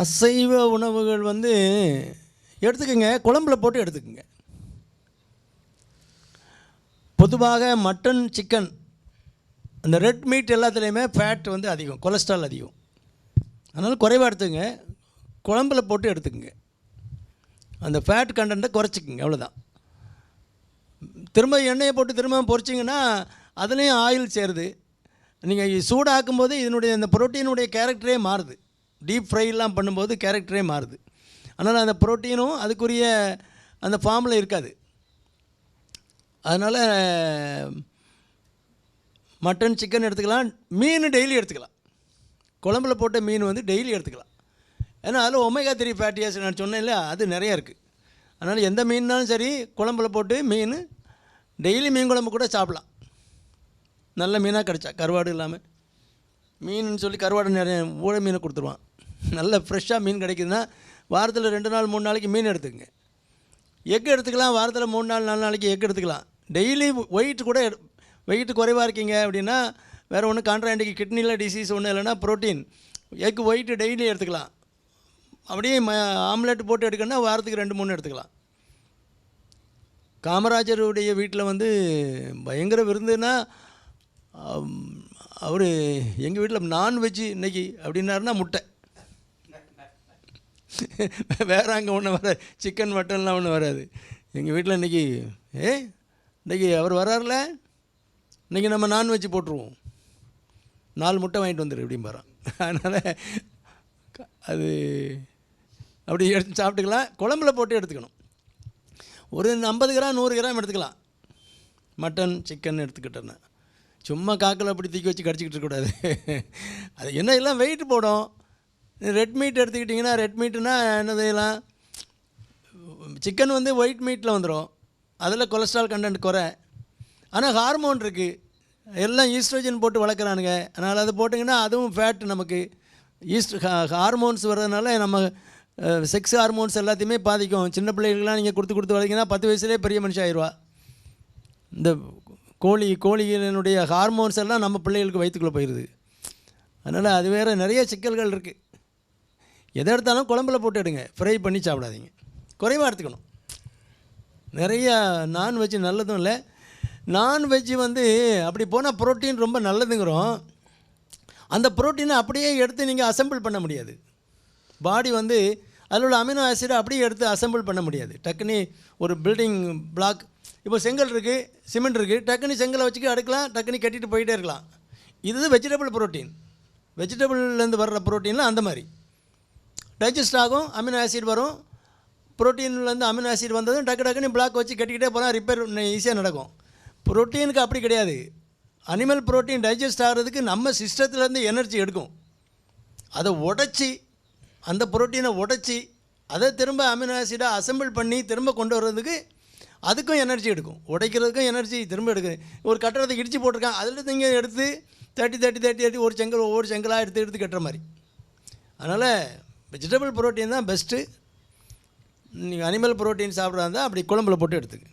அசைவ உணவுகள் வந்து எடுத்துக்கங்க குழம்புல போட்டு எடுத்துக்கோங்க. பொதுவாக மட்டன் சிக்கன் அந்த ரெட் மீட் எல்லாத்துலேயுமே ஃபேட் வந்து அதிகம் கொலஸ்ட்ரால் அதிகம். அதனால் குறைவாக எடுத்துங்க குழம்புல போட்டு எடுத்துக்கோங்க. அந்த ஃபேட் கண்டென்ட்டை குறைச்சிக்கோங்க அவ்வளோதான் திரும்ப எண்ணெயை போட்டு திரும்ப பொரிச்சிங்கன்னா அதுலேயும் ஆயில் சேருது. நீங்கள் சூடாக்கும் போது இதனுடைய அந்த புரோட்டீனுடைய கேரக்டரே மாறுது. டீப் ஃப்ரைலாம் பண்ணும்போது கேரக்டரே மாறுது. அதனால் அந்த புரோட்டீனும் அதுக்குரிய அந்த ஃபார்மில் இருக்காது. அதனால் மட்டன் சிக்கன் எடுத்துக்கலாம் மீன் டெய்லி எடுத்துக்கலாம். குழம்புல போட்ட மீன் வந்து டெய்லி எடுத்துக்கலாம். ஏன்னா அதில் ஒமேகா த்ரீ ஃபேட்டி ஆசிட் நான் சொன்னேன்ல அது நிறைய இருக்குது அதனால் எந்த மீன்னாலும் சரி குழம்புல போட்டு மீன் டெய்லி மீன் குழம்பு கூட சாப்பிட்லாம். நல்ல மீனாக கிடச்சா கருவாடு இல்லாமல் மீன் சொல்லி கருவாடு நிறைய ஊழ மீனை கொடுத்துருவான். நல்ல ஃப்ரெஷ்ஷாக மீன் கிடைக்குதுன்னா வாரத்தில் ரெண்டு நாள் மூணு நாளைக்கு மீன் எடுத்துக்கங்க. எக் எடுத்துக்கலாம் வாரத்தில் மூணு நாள் நாலு நாளைக்கு எக் எடுத்துக்கலாம். டெய்லி வெயிட் கூட வெயிட் குறைவாக இருக்கீங்க அப்படின்னா வேறு ஒன்றும் கான்ட்ராண்டிக்கு கிட்னியில் டிசீஸ் ஒன்றும் இல்லைன்னா ப்ரோட்டீன் எக் ஒயிட் டெய்லி எடுத்துக்கலாம். அப்படியே ம ஆம்லெட் போட்டு எடுக்கணும்னா வாரத்துக்கு ரெண்டு மூணு எடுத்துக்கலாம். காமராஜருடைய வீட்டில் வந்து பயங்கர விருந்துன்னா அவர் எங்கள் வீட்டில் நான்வெஜ்ஜு இன்றைக்கி அப்படின்னாருன்னா முட்டை. வேற அங்கே ஒன்றும் வராது சிக்கன் மட்டன்லாம் ஒன்றும் வராது. எங்கள் வீட்டில் இன்றைக்கி ஏ இன்றைக்கி அவர் வராருல? இன்றைக்கி நம்ம நான்வெஜ் போட்டுருவோம். நாலு முட்டை வாங்கிட்டு வந்துடு இப்படிம்பாரான் அதனால் அது அப்படி எடுத்து சாப்பிட்டுக்கலாம். குழம்புல போட்டு எடுத்துக்கணும். ஒரு ஐம்பது கிராம் நூறு கிராம் எடுத்துக்கலாம். மட்டன் சிக்கன் எடுத்துக்கிட்டேன்னா. சும்மா காக்கில் அப்படி தூக்கி வச்சு கடிச்சிக்கிட்டு இருக்கக்கூடாது. அது என்ன எல்லாம் வெயிட் போடும். ரெட் மீட் எடுத்துக்கிட்டிங்கன்னா ரெட் மீட்டுனா என்ன செய்யலாம் சிக்கன் வந்து ஒயிட் மீட்டில் வந்துடும் அதில் கொலஸ்ட்ரால் கண்டென்ட் குறை. ஆனால் ஹார்மோன் இருக்குது எல்லாம் ஈஸ்ட்ரோஜன் போட்டு வளர்க்குறானுங்க. அதனால் அது போட்டிங்கன்னா அதுவும் ஃபேட் நமக்கு. ஈஸ்ட் ஹார்மோன்ஸ் வர்றதுனால நம்ம செக்ஸ் ஹார்மோன்ஸ் எல்லாத்தையுமே பாதிக்கும். சின்ன பிள்ளைகளுக்குலாம் நீங்கள் கொடுத்து கொடுத்து வளர்க்கிங்கன்னா பத்து வயசுலேயே பெரிய மனுஷன் ஆயிடுவா. இந்த கோழி கோழிகளினுடைய ஹார்மோன்ஸ் எல்லாம் நம்ம பிள்ளைகளுக்கு வயிற்றுக்குள்ளே போயிடுது அதனால் அது வேறு நிறைய சிக்கல்கள் இருக்குது எதை எடுத்தாலும் குழம்புல போட்டு எடுங்க. ஃப்ரை பண்ணி சாப்பிடாதீங்க. குறைவாக எடுத்துக்கணும். நிறையா நான்வெஜ் நல்லதும் இல்லை. நான்வெஜ் வந்து அப்படி போனால் புரோட்டீன் ரொம்ப நல்லதுங்கிறோம். அந்த புரோட்டீனை அப்படியே எடுத்து நீங்கள் அசெம்பிள் பண்ண முடியாது. பாடி வந்து அதில் உள்ள அமினோ ஆசிடை அப்படியே எடுத்து அசம்பிள் பண்ண முடியாது. டக்குனு ஒரு பில்டிங் பிளாக் இப்போ செங்கல் இருக்குது சிமெண்ட் இருக்குது டக்குனு செங்கலை வச்சுக்க அடுக்கலாம் டக்குனு கட்டிட்டு போயிட்டே இருக்கலாம். இது வெஜிடபிள் புரோட்டீன் வெஜிடபிள்லேருந்து வர்ற ப்ரோட்டீனில் அந்த மாதிரி. டைஜஸ்ட் ஆகும் அமினோ ஆசிட் வரும். ப்ரோட்டீன்லேருந்து அமினோ ஆசிட் வந்ததும் டக்கு டக்குன்னு பிளாக் வச்சு கட்டிக்கிட்டே போனால் ரிப்பேர் ஈஸியாக நடக்கும். புரோட்டீனுக்கு அப்படி கிடையாது. அனிமல் புரோட்டீன் டைஜஸ்ட் ஆகிறதுக்கு நம்ம சிஸ்டத்துலேருந்து எனர்ஜி எடுக்கும். அதை உடச்சி அந்த புரோட்டீனை உடச்சி அதை திரும்ப அமினோ ஆசிடாக அசெம்பிள் பண்ணி திரும்ப கொண்டு வர்றதுக்கு அதுக்கும் எனர்ஜி எடுக்கும். உடைக்கிறதுக்கும் எனர்ஜி திரும்ப எடுக்குது ஒரு கட்டடத்தை இடித்து போட்டிருக்கான். அதில் நீங்கள் எடுத்து தேர்ட்டி தேர்ட்டி தேர்ட்டி தேர்ட்டி ஒரு செங்கல் ஒவ்வொரு செங்கலாக எடுத்து எடுத்து கட்டுற மாதிரி. அதனால் வெஜிடபிள் புரோட்டீன் தான் பெஸ்ட்டு நீங்கள் அனிமல் புரோட்டீன் சாப்பிட்றதா இருந்தால் அப்படி குழம்புல போட்டு எடுத்துக்க.